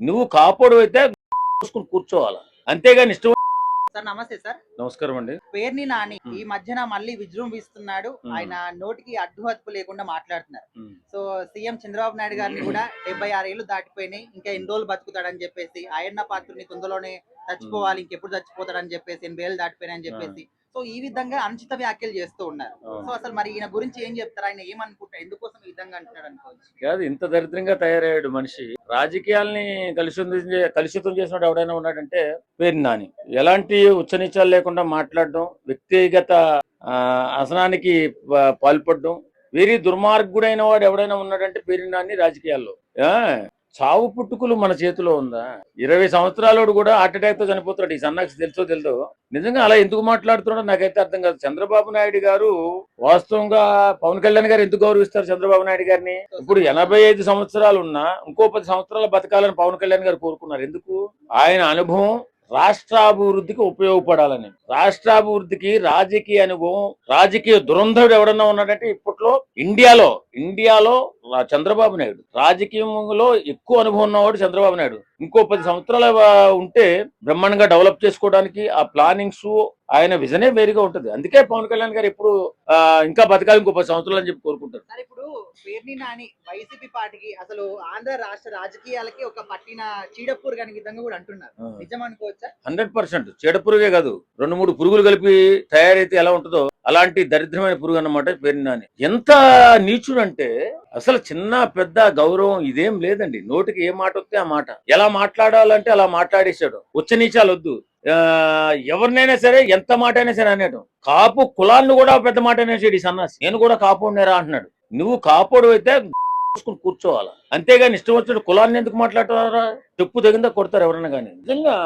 నువ్వు కాపోడు అయితే చూసుకుని కూర్చోవాలా? అంతేగాని ఇష్టం సార్ నమస్తే సార్. నమస్కారం అండి. పేర్ని నాని. ఈ మధ్యన మళ్ళీ విజృంభిస్తున్నాడు. ఆయన నోటికి అడ్డు హద్దు లేకుండా మాట్లాడుతున్నారు. సో సీఎం చంద్రబాబు నాయుడు గారిని కూడా డెబ్బై ఆరు ఏళ్ళు దాటిపోయినాయి. ఇంకా ఎన్ని రోజులు బతుకుతాడని చెప్పేసి ఆయన్న పాత్రుని తొందరలోనే చచ్చిపోవాలి ఇంకెప్పుడు చచ్చిపోతాడని చెప్పేసి ఎనభై ఏళ్ళు దాటిపోయినాయని చెప్పేసి. సో ఈ విధంగా అనుచిత వ్యాఖ్యలు చేస్తూ ఉన్నారు. సో అసలు మరి ఈయన గురించి ఏం చెప్తారు? ఆయన ఏమనుకుంటారు? ఎందుకోసం కాదు ఇంత దరిద్రంగా తయారయ్యాడు మనిషి. రాజకీయాల్ని కలుషితం కలుషితం చేసినట్టు ఎవడైనా ఉన్నాడంటే పేరు నాని. ఎలాంటి ఉచ్చనీచాలు లేకుండా మాట్లాడడం వ్యక్తిగత ఆ, అసనానికి పాల్పడడం వీరి దుర్మార్గుడైన వాడు ఎవడైనా ఉన్నాడంటే పేరు నాని రాజకీయాల్లో. ఆ, చావు పుట్టుకులు మన చేతిలో ఉందా? ఇరవై సంవత్సరాలోడు కూడా హార్ట్ అటాక్తో చనిపోతున్నాడు. ఈ సన్నాకి తెలుసో తెలుదో? నిజంగా అలా ఎందుకు మాట్లాడుతున్నాడో నాకైతే అర్థం కాదు. చంద్రబాబు నాయుడు గారు వాస్తవంగా పవన్ కళ్యాణ్ గారు ఎందుకు గౌరవిస్తారు చంద్రబాబు నాయుడు గారిని? ఇప్పుడు ఎనభై ఐదు సంవత్సరాలు ఉన్నా ఇంకో పది సంవత్సరాల బతకాలని పవన్ కళ్యాణ్ గారు కోరుకున్నారు. ఎందుకు? ఆయన అనుభవం రాష్ట్రాభివృద్ధికి ఉపయోగపడాలని. రాష్ట్రాభివృద్ధికి రాజకీయ అనుభవం రాజకీయ దురంధరుడు ఎవడన్నా ఉన్నాడంటే ఇప్పట్లో ఇండియాలో ఇండియాలో చంద్రబాబు నాయుడు. రాజకీయంలో ఎక్కువ అనుభవం ఉన్నవాడు చంద్రబాబు నాయుడు. ఇంకో పది సంవత్సరాల ఉంటే బ్రహ్మాండంగా డెవలప్ చేసుకోవడానికి ఆ ప్లానింగ్స్ ఆయన విజనే వేరుగా ఉంటుంది. అందుకే పవన్ కళ్యాణ్ గారు ఎప్పుడు ఆ, ఇంకా బతకాలి ఇంకో పది సంవత్సరాలు అని చెప్పి కోరుకుంటారు. సార్ ఇప్పుడు పేర్ని నాని వైసీపీ పార్టీకి అసలు ఆంధ్ర రాష్ట్ర రాజకీయాలకి ఒక పట్టిన చీడపూర్ కాని విధంగా కూడా అంటున్నారు. నిజం అనుకోవచ్చా? Hundred percent. చెడపురుగే కాదు రెండు మూడు పురుగులు కలిపి తయారైతే ఎలా ఉంటుందో అలాంటి దరిద్రమైన పురుగు అన్నమాట పేరు నాని. ఎంత నీచుడంటే అసలు చిన్న పెద్ద గౌరవం ఇదేం లేదండి. నోటికి ఏ మాట వస్తే ఆ మాట. ఎలా మాట్లాడాలంటే అలా మాట్లాడేశాడు. ఉచ్చ నీచాలు వద్దు ఎవరినైనా సరే ఎంత మాట అయినా సరే అనేయడం కాపు కులాన్ని కూడా పెద్ద మాట అనేసాడు ఈ సన్నాసి. నేను కూడా కాపు ఉండేరా అంటున్నాడు. నువ్వు కాపోడు అయితే కూర్చోవాలా? అంతేగాని ఇష్టం వచ్చిన కులాన్ని ఎందుకు మాట్లాడతారా? చెప్పు తగిందా కొడతారు ఎవరైనా కానీ నిజంగా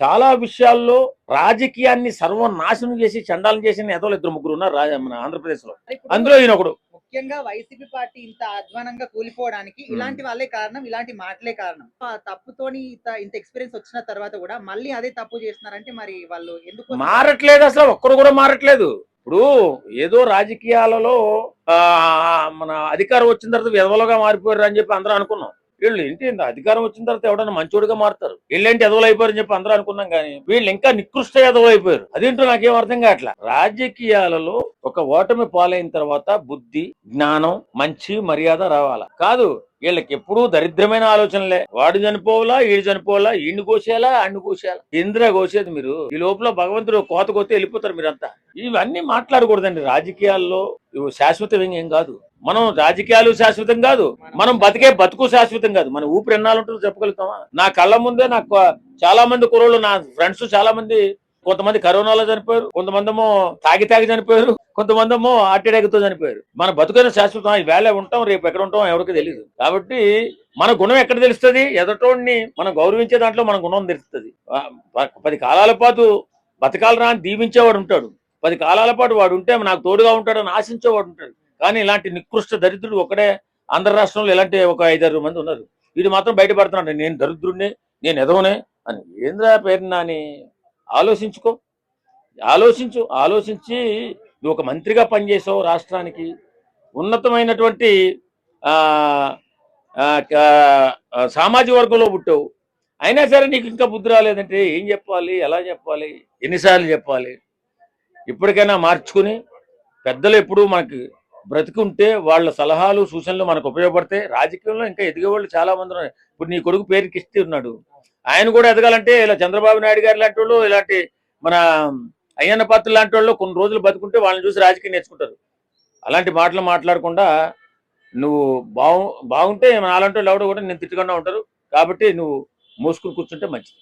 చాలా విషయాల్లో రాజకీయాన్ని సర్వనాశనం చేసి చండాలం చేసిన ఎదవలు ఇద్దరు ముగ్గురు ఉన్నారు మన ఆంధ్రప్రదేశ్లో అందులో ఈయన ఒకడు. ముఖ్యంగా వైసీపీ పార్టీ ఇంత అధ్వానంగా కూలిపోవడానికి Hmm. ఇలాంటి వాళ్ళే కారణం ఇలాంటి మాటలే కారణం. ఆ తప్పుతోని ఇంత ఇంత ఎక్స్పీరియన్స్ వచ్చిన తర్వాత కూడా మళ్ళీ అదే తప్పు చేస్తున్నారంటే మరి వాళ్ళు ఎందుకు మారట్లేదు అసలు ఒక్కడు కూడా మారట్లేదు. ఇప్పుడు ఏదో రాజకీయాలలో ఆ, మన అధికారం వచ్చిన తర్వాత విధవలుగా మారిపోయారు అని చెప్పి అందరూ అనుకున్నాం. వీళ్ళు ఏంటి? అధికారం వచ్చిన తర్వాత ఎవడన్నా మంచోడిగా మారుతారు. వీళ్ళేంటి ఎదవలు అయిపోయారు అని చెప్పి అందరూ అనుకున్నాం కానీ వీళ్ళు ఇంకా నికృష్ట ఎదవలు అయిపోయారు. అదేంటో నాకేం అర్థం కావట్లా? రాజకీయాలలో ఒక ఓటమి పాలైన తర్వాత బుద్ధి జ్ఞానం మంచి మర్యాద రావాలా? కాదు వీళ్ళకి ఎప్పుడూ దరిద్రమైన ఆలోచనలే. వాడు చనిపోవాలా ఈడు చనిపోవాలా ఈయన్ని కోసేయాలా అన్ని కోసేయాలా? ఇందిరా కోసేది మీరు. ఈ లోపల భగవంతుడు కోత కొత్తే వెళ్ళిపోతారు మీరంతా. ఇవన్నీ మాట్లాడకూడదండి రాజకీయాల్లో. ఇవి శాశ్వతం ఏం కాదు. మనం రాజకీయాలు శాశ్వతం కాదు. మనం బతికే బతుకు శాశ్వతం కాదు. మన ఊపిరి ఎన్నాలుంటుందో చెప్పగలుగుతామా? నా కళ్ళ ముందే నాకు చాలా మంది కుర్రోళ్ళు నా ఫ్రెండ్స్ చాలా మంది కొంతమంది కరోనాలో చనిపోయారు కొంతమంది ఏమో తాగి తాగి చనిపోయారు. కొంతమంది ఏమో హార్ట్ చనిపోయారు. మన బతుకైన శాశ్వతం ఈ వేళ ఉంటాం రేపు ఎక్కడ ఉంటాం ఎవరికి తెలియదు కాబట్టి మన గుణం ఎక్కడ తెలుస్తుంది? ఎదటోడిని మనం గౌరవించే దాంట్లో మన గుణం తెలుస్తుంది. పది కాలాల పాటు బతకాలరా అని దీవించేవాడు ఉంటాడు. పది కాలాల పాటు వాడు ఉంటే నాకు తోడుగా ఉంటాడని ఆశించేవాడు ఉంటాడు. కానీ ఇలాంటి నికృష్ట దరిద్రుడు ఒకడే ఆంధ్ర రాష్ట్రంలో ఇలాంటి ఒక ఐదారు మంది ఉన్నారు. వీడు మాత్రం బయటపడుతున్నాడు. నేను దరిద్రుడిని నేను ఎదవనే అని. ఏంద్రా పేరు నాని? ఆలోచించుకో. ఆలోచించు ఆలోచించి నువ్వు ఒక మంత్రిగా పనిచేసావు రాష్ట్రానికి. ఉన్నతమైనటువంటి సామాజిక వర్గంలో పుట్టావు. అయినా సరే నీకు ఇంకా బుద్ధి రాలేదంటే ఏం చెప్పాలి? ఎలా చెప్పాలి? ఎన్నిసార్లు చెప్పాలి? ఇప్పటికైనా మార్చుకుని పెద్దలు ఎప్పుడు మనకి బ్రతికుంటే వాళ్ళ సలహాలు సూచనలు మనకు ఉపయోగపడతాయి రాజకీయంలో ఇంకా ఎదిగేవాళ్ళు చాలా మంది ఉన్నారు. ఇప్పుడు నీ కొడుకు పేరు కిష్టి ఉన్నాడు. ఆయన కూడా ఎదగాలంటే ఇలా చంద్రబాబు నాయుడు గారు లాంటి వాళ్ళు ఇలాంటి మన అయ్యన్న పాత్ర లాంటి వాళ్ళు కొన్ని రోజులు బతుకుంటే వాళ్ళని చూసి రాజకీయం నేర్చుకుంటారు. అలాంటి మాటలు మాట్లాడకుండా నువ్వు బాగు బాగుంటే నాలంటే అలాంటి ఎవడో కూడా నేను తిట్టుకుండా ఉంటారు. కాబట్టి నువ్వు మూసుకుని కూర్చుంటే మంచిది.